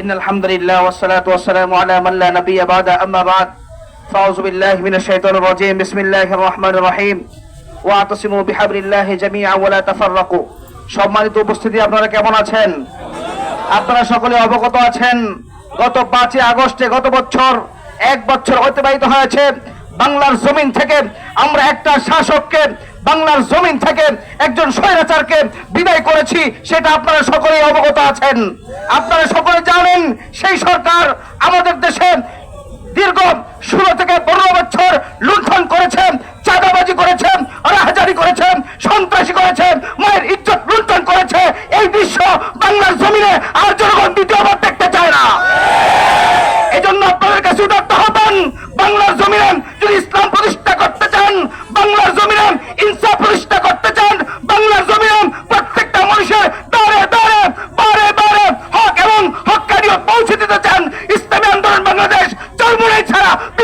إن الحمد لله والصلاة والسلام على من لا نبي بعد أما بعد فأعوذ بالله من الشيطان الرجيم بسم الله الرحمن الرحيم واعتصموا بحبل الله جميعا ولا تفرقوا সম্মানিত উপস্থিতি আপনারা কেমন আছেন আপনারা সকলে অবগত আছেন গত পাঁচই আগস্টে গত বছর এক বছর অতিবাহিত হয়েছে বাংলার জমিন থেকে আমরা একটা শাসককে বাংলার জমিন থেকে একজন স্বৈরাচারকে বিদায় করেছি, সেটা আপনারা সকলেই অবগত আছেন। আপনারা সকলে জানেন, সেই সরকার আমাদের দেশে দীর্ঘ ষোলো থেকে পনেরো বছর লুণ্ঠন করেছেন চাঁদাবাজি করেছেন রাহাজারি করেছেন সন্ত্রাসী করেছেন মায়ের ইজ্জত লুণ্ঠন করেছে। এই বিশ্ব বাংলার জমিনে আর জনগণ দ্বিতীয়বার দেখতে চায় না। এজন্য 살아